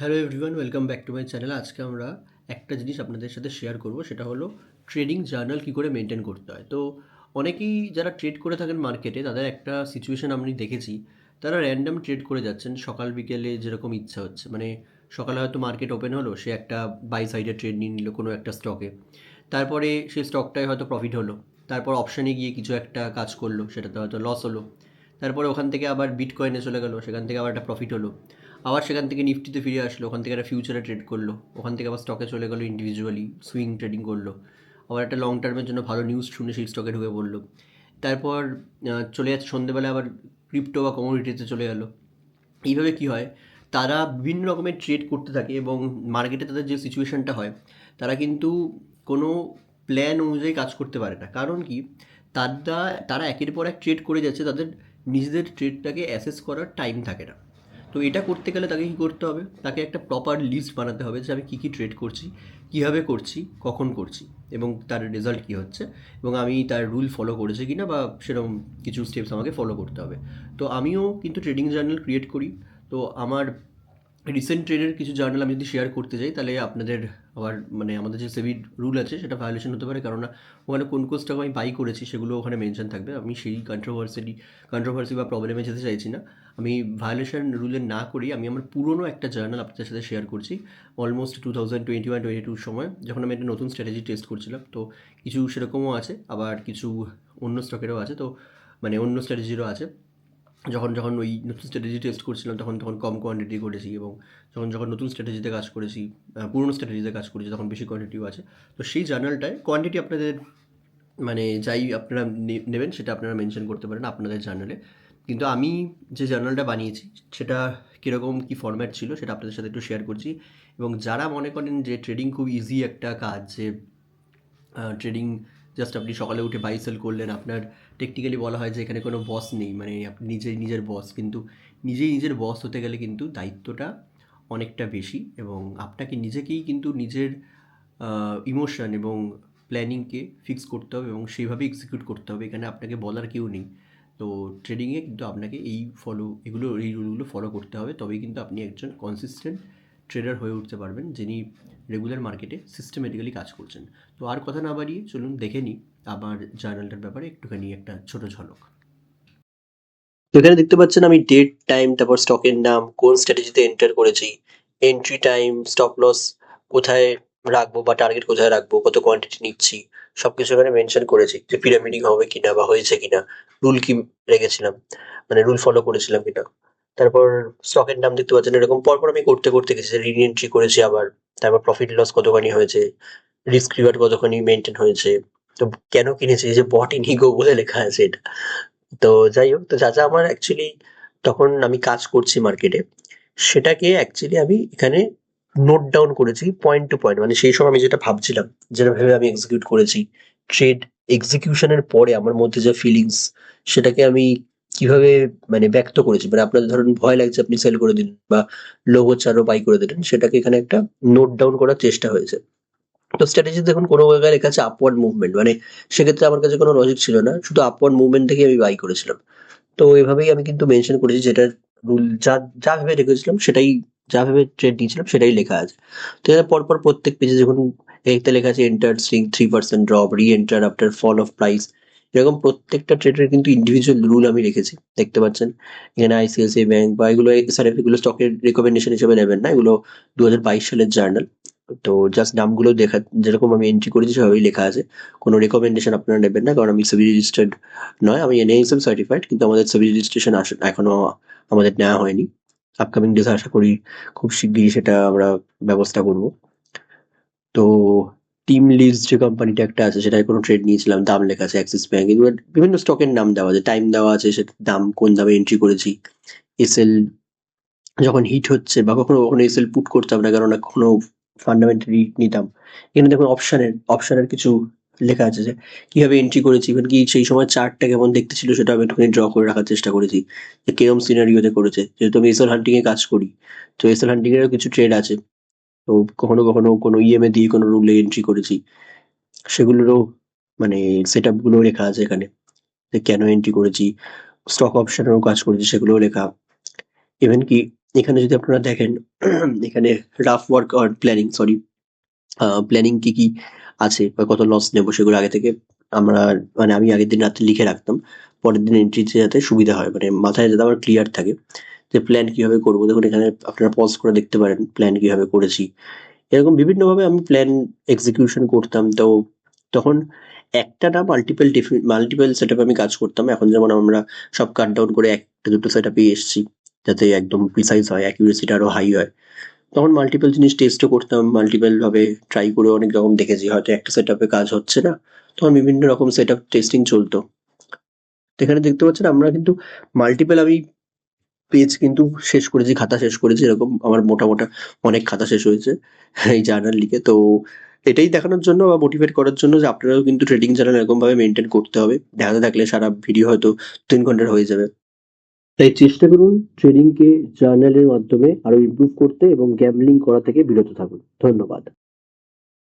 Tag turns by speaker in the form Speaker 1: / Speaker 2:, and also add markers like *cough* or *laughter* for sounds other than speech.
Speaker 1: Hello everyone welcome back to my channel আজকে আমরা একটা জিনিস আপনাদের সাথে শেয়ার করব, সেটা হলো ট্রেডিং জার্নাল কী করে মেনটেন করতে হয়। তো অনেকেই যারা ট্রেড করে থাকেন মার্কেটে তাদের একটা সিচুয়েশন আমি দেখেছি, তারা র্যান্ডাম ট্রেড করে যাচ্ছেন, সকাল বিকেলে যেরকম ইচ্ছা হচ্ছে। মানে সকালে হয়তো মার্কেট ওপেন হলো, সে একটা বাই সাইডে ট্রেড নিয়ে নিল কোনো একটা স্টকে তারপরে সেই স্টকটায় হয়তো প্রফিট হলো, তারপর অপশানে গিয়ে কিছু একটা কাজ করল, সেটাতে হয়তো লস হলো। তারপরে ওখান থেকে আবার বিট কয়েনে চলে গেলো, সেখান থেকে আবার একটা প্রফিট হলো। আবার সেখান থেকে নিফটিতে ফিরে আসলো, ওখান থেকে একটা ফিউচারে ট্রেড করল, ওখান থেকে আবার স্টকে চলে গেলো ইন্ডিভিজুয়ালি সুইং ট্রেডিং করল। আবার একটা লং টার্মের জন্য ভালো নিউজ শুনে সেই স্টকে ঢুকে পড়ল। তারপর চলে যাচ্ছে, সন্ধেবেলা আবার ক্রিপ্টো বা কমোডিটিতে চলে গেলো। এইভাবে কি হয়? তারা বিভিন্ন রকমের ট্রেড করতে থাকে এবং মার্কেটে তাদের যে সিচুয়েশনটা হয়, তারা কিন্তু কোনো প্ল্যান অনুযায়ী কাজ করতে পারে না। কারণ কি? তারা তারা একের পর এক ট্রেড করে যাচ্ছে, তাদের নিজেদের ট্রেডটাকে অ্যাসেস করার টাইম থাকে না। তো এটা করতে গেলে তাকে কী করতে হবে? তাকে একটা প্রপার লিস্ট বানাতে হবে যে আমি কী কী ট্রেড করছি, কীভাবে করছি, কখন করছি এবং তার রেজাল্ট কী হচ্ছে এবং আমি তার রুল ফলো করেছি কি না বা সেরকম কিছু স্টেপস আমাকে ফলো করতে হবে। তো আমিও কিন্তু ট্রেডিং জার্নাল ক্রিয়েট করি। তো আমার রিসেন্ট ট্রেডের কিছু জার্নাল আমি যদি শেয়ার করতে যাই, তাহলে আপনাদের আবার মানে আমাদের যে সেভি রুল আছে, সেটা ভায়োলেশন হতে পারে। কারণ ওখানে কোন কোন স্টক আমি বাই করেছি, সেগুলো ওখানে মেনশন থাকবে। আমি সেই কন্ট্রোভার্সি কন্ট্রোভার্সি বা প্রবলেমে যেতে চাইছি না। আমি ভায়োলেশন রুলের না করি আমি আমার পুরনো একটা জার্নাল আপনাদের সাথে শেয়ার করছি almost two thousand twenty one twenty টুর সময়, যখন আমি একটা নতুন স্ট্র্যাটেজি টেস্ট করছিলাম। তো কিছু সেরকমও আছে, আবার কিছু অন্য স্টকেরও আছে। তো মানে অন্য স্ট্র্যাটেজিরও আছে। যখন যখন ওই নতুন স্ট্র্যাটেজি টেস্ট করছিলাম, তখন তখন কম কোয়ান্টিটি করেছি এবং যখন যখন নতুন স্ট্র্যাটেজিতে কাজ করেছি পুরনো স্ট্র্যাটেজিতে কাজ করেছি, তখন বেশি কোয়ান্টিটিও আছে। তো সেই জার্নালটায় কোয়ান্টিটি আপনাদের মানে যাই আপনারা নেবেন সেটা আপনারা মেনশন করতে পারেন আপনাদের জার্নালে। কিন্তু আমি যে জার্নালটা বানিয়েছি, সেটা কীরকম কী ফরম্যাট ছিল সেটা আপনাদের সাথে একটু শেয়ার করছি। এবং যারা মনে করেন যে ট্রেডিং খুব ইজি একটা কাজ, যে ট্রেডিং জাস্ট আপনি সকালে উঠে বাই সেল করলেন, আপনার টেকনিক্যালি বলা হয় যে এখানে কোনো বস নেই মানে আপনি নিজেই নিজের বস কিন্তু নিজেই নিজের বস হতে গেলে কিন্তু দায়িত্বটা অনেকটা বেশি এবং আপনাকে নিজেকেই কিন্তু নিজের ইমোশন এবং প্ল্যানিংকে ফিক্স করতে হবে এবং সেইভাবে এক্সিকিউট করতে হবে, এখানে আপনাকে বলার কেউ নেই। তো ট্রেডিংয়ে কিন্তু আপনাকে এই ফলো এগুলো, এই রুলগুলো ফলো করতে হবে, তবেই কিন্তু আপনি একজন কনসিস্টেন্ট ট্রেডার হয়ে উঠতে পারবেন, যিনি রেগুলার মার্কেটে সিস্টেমেটিক্যালি কাজ করছেন। তো আর কথা না বাড়িয়ে চলুন দেখে নিই আমার জার্নালটার ব্যাপারে একটুখানি একটা ছোট ঝলক। এখানে দেখতে পাচ্ছেন আমি ডেট টাইম তারপর স্টকের নাম, কোন স্ট্র্যাটেজিতে এন্টার করেছি এন্ট্রি টাইম স্টপ লস কোথায় রাখব বা টার্গেট কোথায় রাখব, কত কোয়ান্টিটি নিচ্ছি, সবকিছু এখানে মেনশন করেছি যে পিরামিডিং হবে কিনা বা হয়েছে কিনা রুল কি রেখেছিলাম মানে রুল ফলো করেছিলাম কিনা। তারপর স্টকের নাম দেখতে পাচ্ছেন, এরকম পরপর আমি করতে করতে গেছি। রি এন্ট্রি করেছি আবার, তারপর প্রফিট লস কতখানি হয়েছে রিস্ক রিওয়ার্ড কতখানি মেনটেন হয়েছে, তো কেন কিনেছি যে বট ইন হিগো বলে লেখা আছে এটা। তো যাই হোক, তো যা যা আমার অ্যাকচুয়ালি তখন আমি কাজ করছি মার্কেটে সেটাকে অ্যাকচুয়ালি আমি এখানে নোট ডাউন করেছি পয়েন্ট টু পয়েন্ট মানে সেই সময় আমি যেটা ভাবছিলাম, যেটা ভেবে আমি এক্সিকিউট করেছি ট্রেড এক্সিকিউশনের পরে আমার মধ্যে যে ফিলিংস সেটাকে আমি কীভাবে মানে ব্যক্ত করেছে? মানে আপনাদের ধরুন ভয় লাগছে আপনি সেল করে দিলেন বা লোগো চারও বাই করে দিলেন, সেটাকে এখানে একটা নোট ডাউন করার চেষ্টা হয়েছে। তো স্ট্র্যাটেজি দেখুন কোনো জায়গায় লেখা আছে আপওয়ার্ড মুভমেন্ট মানে সেক্ষেত্রে আমার কাছে কোনো লজিক ছিল না, শুধু আপওয়ার্ড মুভমেন্ট থেকে আমি বাই করেছিলাম। তো এভাবেই আমি কিন্তু মেনশন করেছি যেটার রুল যা যা ভেবে রেখেছিলাম সেটাই, যা ভেবে ট্রেড নিয়েছিলাম সেটাই লেখা আছে। তো পরপর প্রত্যেক পেজে যখন এতে লেখা আছে entering three percent drop reenter after fall of price এরকম প্রত্যেকটা ট্রেডের কিন্তু ইন্ডিভিজুয়াল রুল আমি রেখেছি। দেখতে পাচ্ছেন? এখানে আইসিআইসিআই ব্যাংক বা এগুলো এসআরএফ এগুলো স্টকের রেকমেন্ডেশন হিসেবে নেবেন না। এগুলো দু সালের জার্নাল তো জাস্ট নামগুলো দেখা, যেরকম আমি এন্ট্রি করেছি সেভাবেই লেখা আছে। কোনো রেকমেন্ডেশন আপনারা নেবেন না, কারণ আমি সেবি রেজিস্টার্ড নয়। আমি এনএএসএম সার্টিফাইড কিন্তু আমাদের সেবি রেজিস্ট্রেশন আসে, এখনও আমাদের নেওয়া হয়নি। আপকামিং ডেজে আশা করি খুব শিগগিরই সেটা আমরা ব্যবস্থা করব। তো টিম লিজ যে কোম্পানিটা একটা আছে, সেটায় কোনো ট্রেড নিয়েছিলাম, দাম লেখা আছে অ্যাক্সিস ব্যাঙ্ক এগুলো বিভিন্ন স্টকের নাম দেওয়া আছে টাইম দেওয়া আছে সেটার দাম কোন দামে এন্ট্রি করেছি। এসএল যখন হিট হচ্ছে, বা কখনো কখনো এসএল পুট করতাম না, কারণ কখনো ফান্ডামেন্টালি নিতাম। এখানে দেখুন অপশনের অপশনের কিছু লেখা আছে যে, কীভাবে এন্ট্রি করেছি? ইভেন কি সেই সময় চার্টটা কেমন দেখতে ছিল, সেটা আমি একটুখানি ড্র করে রাখার চেষ্টা করেছি। যে কিরম সিনারিওতে করেছে। যেহেতু আমি এসএল হান্টিং এ কাজ করি, তো এসএল হান্টিং এরও কিছু ট্রেড আছে। তো কখনো কখনো কোনো ইএমএ দিয়ে কোনো রুলে এন্ট্রি করেছি। সেগুলোরও মানে সেট আপগুলো লেখা আছে এখানে যে কেন এন্ট্রি করেছি স্টক অপশনেরও কাজ করেছি সেগুলোও লেখা। ইভেন কি এখানে যদি আপনারা দেখেন, *clears throat* এখানে রাফ ওয়ার্ক আর প্ল্যানিং সরি প্ল্যানিং কি কি আছে বা কত লস নেব সেগুলো আগে থেকে আমরা মানে আমি আগের দিন রাতে লিখে রাখতাম, পরের দিন এন্ট্রিতে যাতে সুবিধা হয় মানে মাথায় যাতে আমার ক্লিয়ার থাকে। যে প্ল্যান কীভাবে করব? দেখুন, এখানে আপনারা পজ করে দেখতে পারেন প্ল্যান কীভাবে করেছি। এরকম বিভিন্নভাবে আমি প্ল্যান এক্সিকিউশন করতাম। তো তখন একটা না মাল্টিপল মাল্টিপল সেট আমি কাজ করতাম। এখন যেমন আমরা সব কাট ডাউন করে একটা দুটো সেট আপে এসছি, যাতে একদম প্রিসাইজ হয় অ্যাকিউরেসিটা আরও হাই হয়। তখন মাল্টিপল জিনিস টেস্টও করতাম মাল্টিপল ভাবে ট্রাই করে অনেক রকম দেখেছি। হয়তো একটা সেট আপে কাজ হচ্ছে না। তখন বিভিন্ন রকম সেট আপ টেস্টিং চলতো এখানে দেখতে পাচ্ছেন, আমরা কিন্তু মাল্টিপল আমি পেজ কিন্তু শেষ করেছি, খাতা শেষ করেছি, এরকম আমার মোটা মোটা অনেক খাতা শেষ হয়েছে এই জার্নাল লিখে। তো এটাই দেখানোর জন্য বা মোটিভেট করার জন্য যে আপনারাও কিন্তু ট্রেডিং জার্নাল এরকম ভাবে মেনটেন করতে হবে। দেখাতে থাকলে সারা ভিডিও হয়তো তিন ঘণ্টার হয়ে যাবে। তাই চেষ্টা করুন ট্রেডিংকে জার্নালের মাধ্যমে আরও ইমপ্রুভ করতে এবং গ্যামলিং করা থেকে বিরত থাকুন। ধন্যবাদ।